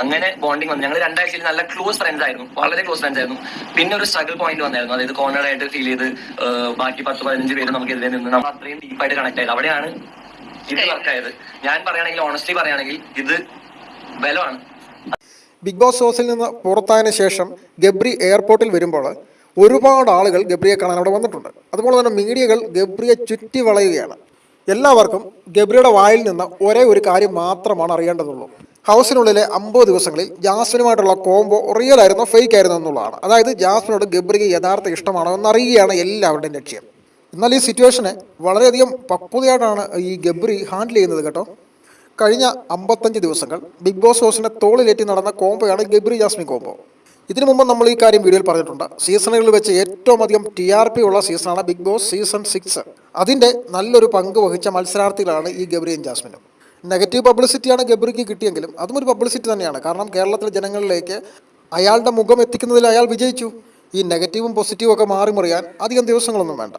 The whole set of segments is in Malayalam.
അങ്ങനെ ബോണ്ടിങ് വന്നു. ഞങ്ങൾ രണ്ടാഴ്ചയിൽ നല്ല ക്ലോസ് ഫ്രണ്ട്സ് ആയിരുന്നു. വളരെ ക്ലോസ് ഫ്രണ്ട്സ് ആയിരുന്നു. പിന്നെ ഒരു സ്ട്രഗിൾ പോയിന്റ് വന്നായിരുന്നു. അതായത് കോർണർ ആയിട്ട് ഫീൽ ചെയ്ത് ബാക്കി പത്ത് പതിനഞ്ച് പേര് നമുക്ക് എതിരെ നിന്ന് നമ്മൾ അത്രയും ഡീപ്പായിട്ട് കണക്ട് ആയത്. അവിടെയാണ് ഇത് വർക്കായത് ഞാൻ പറയുകയാണെങ്കിൽ ഓണസ്റ്റ്ലി പറയുകയാണെങ്കിൽ ഇത് ബലമാണ്. ബിഗ് ബോസ് ഹൗസിൽ നിന്ന് പുറത്തായതിനു ശേഷം ഗബ്രി എയർപോർട്ടിൽ വരുമ്പോൾ ഒരുപാട് ആളുകൾ ഗബ്രിയെ കാണാൻ അവിടെ വന്നിട്ടുണ്ട്. അതുപോലെ തന്നെ മീഡിയകൾ ഗബ്രിയെ ചുറ്റി വളയുകയാണ്. എല്ലാവർക്കും ഗബ്രിയുടെ വായിൽ നിന്ന് ഒരേ ഒരു കാര്യം മാത്രമാണ് അറിയേണ്ടതുള്ളൂ. ഹൗസിനുള്ളിലെ അമ്പത് ദിവസങ്ങളിൽ ജാസ്മിനുമായിട്ടുള്ള കോംബോ റിയൽ ആയിരുന്നോ ഫേക്ക് ആയിരുന്നോ എന്നുള്ളതാണ്. അതായത് ജാസ്മിനോട് ഗബ്രിക്ക് യഥാർത്ഥ ഇഷ്ടമാണോ എന്നറിയുകയാണ് എല്ലാവരുടെയും ലക്ഷ്യം. എന്നാൽ ഈ സിറ്റുവേഷനെ വളരെയധികം പക്വതയായിട്ടാണ് ഈ ഗബ്രി ഹാൻഡിൽ ചെയ്യുന്നത് കേട്ടോ. കഴിഞ്ഞ അമ്പത്തഞ്ച് ദിവസങ്ങൾ ബിഗ് ബോസ് ഹൗസിന്റെ തോളിലേറ്റി നടന്ന കോംബോയാണ് ഗബ്രി ജാസ്മിൻ കോംബോ ഇതിനു മുമ്പ് നമ്മൾ ഈ കാര്യം വീഡിയോയിൽ പറഞ്ഞിട്ടുണ്ട്. സീസണുകളിൽ വെച്ച് ഏറ്റവും അധികം ടി ആർ പി ഉള്ള സീസണാണ് ബിഗ് ബോസ് സീസൺ സിക്സ് അതിന്റെ നല്ലൊരു പങ്ക് വഹിച്ച മത്സരാർത്ഥികളാണ് ഈ ഗബ്രിയും ജാസ്മിനും. നെഗറ്റീവ് പബ്ലിസിറ്റിയാണ് ഗബ്രിക്ക് കിട്ടിയെങ്കിലും അതും ഒരു പബ്ലിസിറ്റി തന്നെയാണ്. കാരണം കേരളത്തിലെ ജനങ്ങളിലേക്ക് അയാളുടെ മുഖം എത്തിക്കുന്നതിൽ അയാൾ വിജയിച്ചു. ഈ നെഗറ്റീവും പോസിറ്റീവും ഒക്കെ മാറി മറിയാൻ അധികം ദിവസങ്ങളൊന്നും വേണ്ട.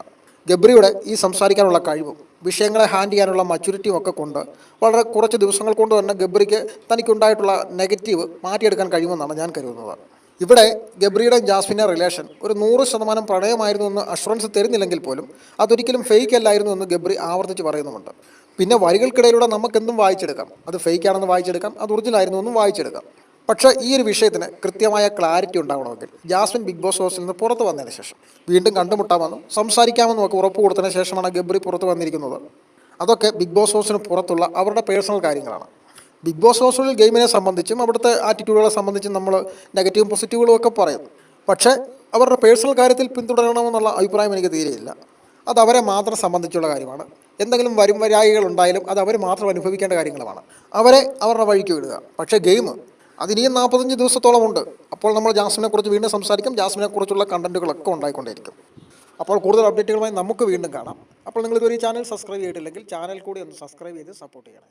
ഗബ്രിയുടെ ഈ സംസാരിക്കാനുള്ള കഴിവും വിഷയങ്ങളെ ഹാൻഡ് ചെയ്യാനുള്ള മച്യൂരിറ്റിയും ഒക്കെ കൊണ്ട് വളരെ കുറച്ച് ദിവസങ്ങൾ കൊണ്ട് തന്നെ ഗബ്രിക്ക് തനിക്കുണ്ടായിട്ടുള്ള നെഗറ്റീവ് മാറ്റിയെടുക്കാൻ കഴിയുമെന്നാണ് ഞാൻ കരുതുന്നത്. ഇവിടെ ഗബ്രിയുടെ ജാസ്മിന്റെ റിലേഷൻ ഒരു നൂറ് ശതമാനം പ്രണയമായിരുന്നു എന്ന് അഷുറൻസ് തരുന്നില്ലെങ്കിൽ പോലും അതൊരിക്കലും ഫേക്ക് അല്ലായിരുന്നു എന്ന് ഗബ്രി ആവർത്തിച്ച് പറയുന്നുമുണ്ട്. പിന്നെ വരികൾക്കിടയിലൂടെ നമുക്കെന്തും വായിച്ചെടുക്കാം. അത് ഫേക്ക് ആണെന്ന് വായിച്ചെടുക്കാം അത് ഒറിജിനൽ ആയിരുന്നു എന്നും വായിച്ചെടുക്കാം. പക്ഷേ ഈ ഒരു വിഷയത്തിന് കൃത്യമായ ക്ലാരിറ്റി ഉണ്ടാവണമെങ്കിൽ ജാസ്മിൻ ബിഗ് ബോസ് ഹൗസിൽ നിന്ന് പുറത്ത് വന്നതിന് ശേഷം വീണ്ടും കണ്ടുമുട്ടാമെന്നും സംസാരിക്കാമെന്നും ഒക്കെ ഉറപ്പ് കൊടുത്തതിന് ശേഷമാണ് ഗബ്രി പുറത്ത് വന്നിരിക്കുന്നത്. അതൊക്കെ ബിഗ് ബോസ് ഹൗസിന് പുറത്തുള്ള അവരുടെ പേഴ്സണൽ കാര്യങ്ങളാണ്. ബിഗ് ബോസ് ഹൗസിൽ ഗെയിമിനെ സംബന്ധിച്ചും അവിടുത്തെ ആറ്റിറ്റ്യൂഡുകളെ സംബന്ധിച്ചും നമ്മൾ നെഗറ്റീവും പോസിറ്റീവുകളും ഒക്കെ പറയും. പക്ഷേ അവരുടെ പേഴ്സണൽ കാര്യത്തിൽ പിന്തുടരണമെന്നുള്ള അഭിപ്രായം എനിക്ക് തീരെയില്ല. അത് അവരെ മാത്രം സംബന്ധിച്ചുള്ള കാര്യമാണ്. എന്തെങ്കിലും വരും വരായികൾ ഉണ്ടായാലും അത് അവർ മാത്രം അനുഭവിക്കേണ്ട കാര്യങ്ങളുമാണ് അവരെ അവരുടെ വഴിക്ക് വിടുക. പക്ഷേ ഗെയിം അതിനിയും നാൽപ്പത്തഞ്ച് ദിവസത്തോളം ഉണ്ട്. അപ്പോൾ നമ്മൾ ജാസ്മിനെ കുറിച്ച് വീണ്ടും സംസാരിക്കും. ജാസ്മിനെക്കുറിച്ചുള്ള കുറിച്ചുള്ള കണ്ടന്റുകളൊക്കെ ഉണ്ടായിക്കൊണ്ടിരിക്കും അപ്പോൾ കൂടുതൽ അപ്ഡേറ്റുകളുമായി നമുക്ക് വീണ്ടും കാണാം. അപ്പോൾ നിങ്ങൾ ഇതുവരെ ഈ ചാനൽ സബ്സ്ക്രൈബ് ചെയ്തിട്ടില്ലെങ്കിൽ ചാനൽ കൂടി ഒന്ന് സബ്സ്ക്രൈബ് ചെയ്ത് സപ്പോർട്ട് ചെയ്യണേ.